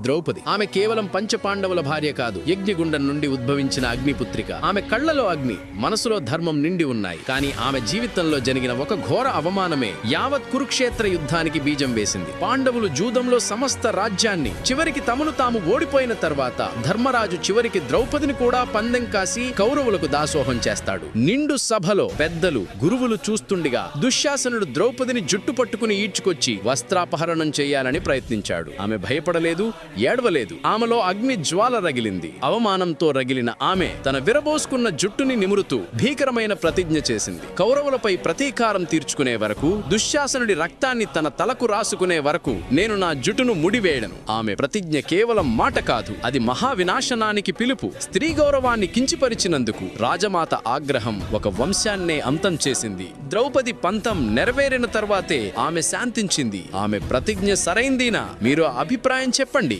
ద్రౌపది. ఆమె కేవలం పంచపాండవుల భార్య కాదు యజ్ఞగుండం నుండి ఉద్భవించిన అగ్నిపుత్రిక. ఆమె కళ్ళలో అగ్ని మనసులో ధర్మం నిండి ఉన్నాయి. కానీ ఆమె జీవితంలో జరిగిన ఒక ఘోర అవమానమే యావత్ కురుక్షేత్ర యుద్ధానికి బీజం వేసింది. పాండవులు జూదంలో సమస్త రాజ్యాన్ని చివరికి తమను తాము ఓడిపోయిన తర్వాత ధర్మరాజు చివరికి ద్రౌపదిని కూడా పందెం కాసి కౌరవులకు దాసోహం చేస్తాడు. నిండు సభలో పెద్దలు గురువులు చూస్తుండగా దుశ్శాసనుడు ద్రౌపదిని జుట్టు పట్టుకుని ఈడ్చుకొచ్చి వస్త్రాపహరణం చేయాలని ప్రయత్నించాడు. ఆమె భయపడలేదు ఏడవలేదు. ఆమెలో అగ్ని జ్వాల రగిలింది. అవమానంతో రగిలిన ఆమె తన విరబోసుకున్న జుట్టుని నిమురుతూ భీకరమైన ప్రతిజ్ఞ చేసింది. కౌరవులపై ప్రతీకారం తీర్చుకునే వరకు దుశ్శాసనుడి రక్తాన్ని తన తలకు రాసుకునే వరకు నేను నా జుట్టును ముడివేయడను ఆమె ప్రతిజ్ఞ కేవలం మాట కాదు అది మహావినాశనానికి పిలుపు. స్త్రీ గౌరవాన్ని కించిపరిచినందుకు రాజమాత ఆగ్రహం ఒక వంశాన్నే అంతం చేసింది. ద్రౌపది పంతం నెరవేరిన తర్వాతే ఆమె శాంతించింది. ఆమె ప్రతిజ్ఞ సరైందినా? మీరు అభిప్రాయం చెప్పండి.